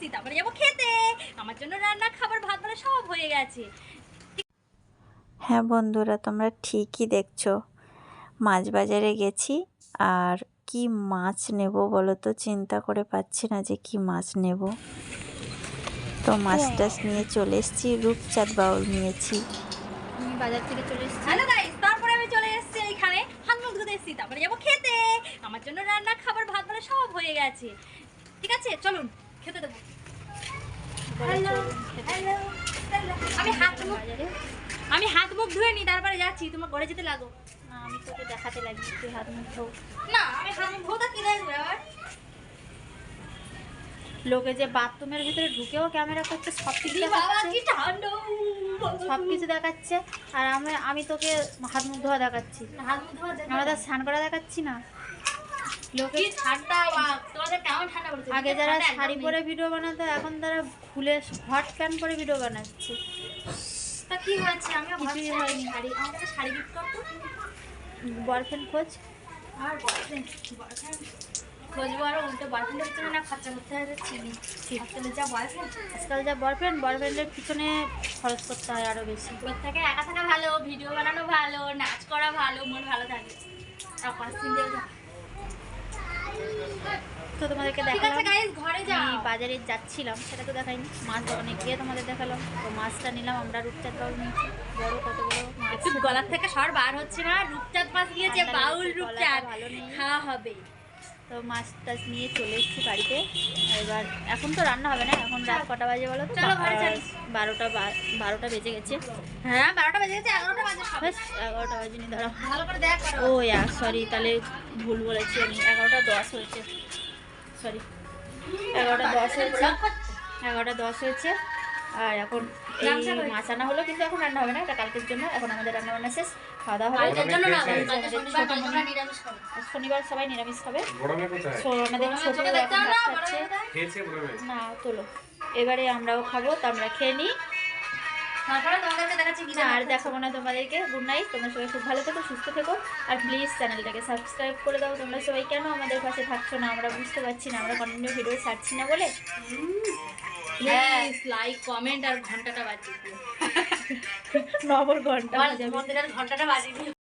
এসেছি তারপরে যাব খেতে। আমার জন্য রান্না খাবার ভাত মানে সব হয়ে গেছে। হ্যাঁ বন্ধুরা তোমরা ঠিকই দেখছ। মাছ বাজারে গেছি আর কি মাছ নেব বলো তো? চিন্তা করে পাচ্ছি না যে কি মাছ নেব। তো মাছ টাছ নিয়ে চলে এসেছি রূপচাঁদ বাউল নিয়েছি। বাজার থেকে চলে এসেছি। হ্যালো গাইস তারপরে আমি চলে এসেছি এইখানে হাত মুখ ধুতে এসেছি তারপরে যাব খেতে। আমার জন্য রান্না খাবার ভাত মানে সব হয়ে গেছে। ঠিক আছে চলুন। খেতে দেবো। আমি হাত মুখ আমি হাত মুখ ধুয়ে নি তারপরে যাচ্ছি তোমার ঘরে যেতে লাগো। না আমি তোকে দেখাতে লাগি তুই হাত মুখ ধো। না আমি হাত মুখ ধোতা কি দেখবে আবার? লোকে যে বাথরুমের ভিতরে ঢুকেও ক্যামেরা করতে সব কিছু দেখাচ্ছে। সব কিছু দেখাচ্ছে আর আমি আমি তোকে হাত মুখ ধোয়া দেখাচ্ছি। আমরা তো স্নান করা দেখাচ্ছি না। লোকে ঠান্ডা আগে যারা শাড়ি পরে ভিডিও বানাতো এখন তারা খুলে হট প্যান্ট পরে ভিডিও বানাচ্ছে। তা কি হয়েছে? আমি কিছুই হয়নি। শাড়ি আমার শাড়ি গিফট করতো বয়ফ্রেন্ড খোঁজ? আর বয়ফ্রেন্ড বয়ফ্রেন্ড খোঁজবো আর উল্টো বয়ফ্রেন্ডের পিছনে না খরচা করতে হয় চিনি। আজকাল যা বয়ফ্রেন্ড আজকাল যা বয়ফ্রেন্ড বয়ফ্রেন্ডের পিছনে খরচ করতে হয় আরও বেশি। ওর থেকে একা থাকা ভালো ভিডিও বানানো ভালো নাচ করা ভালো মন ভালো থাকে। আর। তো তোমাদেরকে দেখালাম। ঘরে আমি বাজারে যাচ্ছিলাম সেটা তো দেখাইনি। মাছ দোকানে গিয়ে তোমাদের দেখালাম। তো মাছটা নিলাম আমরা রূপচাঁদ বাউল নিয়েছি। বড় কত বড় মাছ? গলার থেকে সর বার হচ্ছে না। রূপচাঁদ মাছ নিয়েছে বাউল রূপচাঁদ। খাওয়া হবে। তো মাছ টাছ নিয়ে চলে এসেছি বাড়িতে। এবার এখন তো রান্না হবে না এখন রাত কটা বাজে বলো তো? চলো বারোটা বারোটা বেজে গেছে। হ্যাঁ বারোটা বেজে গেছে এগারোটা বাজে এগারোটা ভালো করে দেখ ও ইয়া সরি তাহলে ভুল বলেছি আমি। এগারোটা দশ হয়েছে। সরি এগারোটা দশ হয়েছে। এগারোটা দশ হয়েছে। আর এখন এই মাছ আনা হলো কিন্তু এখন রান্না হবে না এটা কালকের জন্য। এখন আমাদের রান্না বান্না শেষ খাওয়া দাওয়া হবে। শনিবার সবাই নিরামিষ খাবে। আমাদের ছোট এখন না, তোলো। এবারে আমরাও খাব তো আমরা খেয়ে নিই। আর দেখাবো না তোমাদেরকে। গুড নাইট তোমরা সবাই খুব ভালো থেকো সুস্থ থেকো। আর প্লিজ চ্যানেলটাকে সাবস্ক্রাইব করে দাও। তোমরা সবাই কেন আমাদের পাশে থাকছো না? আমরা বুঝতে পারছি না আমরা কন্টিনিউ ভিডিও ছাড়ছি না বলে। প্লিজ লাইক কমেন্ট আর ঘন্টাটা বাজিয়ে দিও। নবর ঘণ্টা মন্দিরের ঘন্টাটা বাজিয়ে দিও।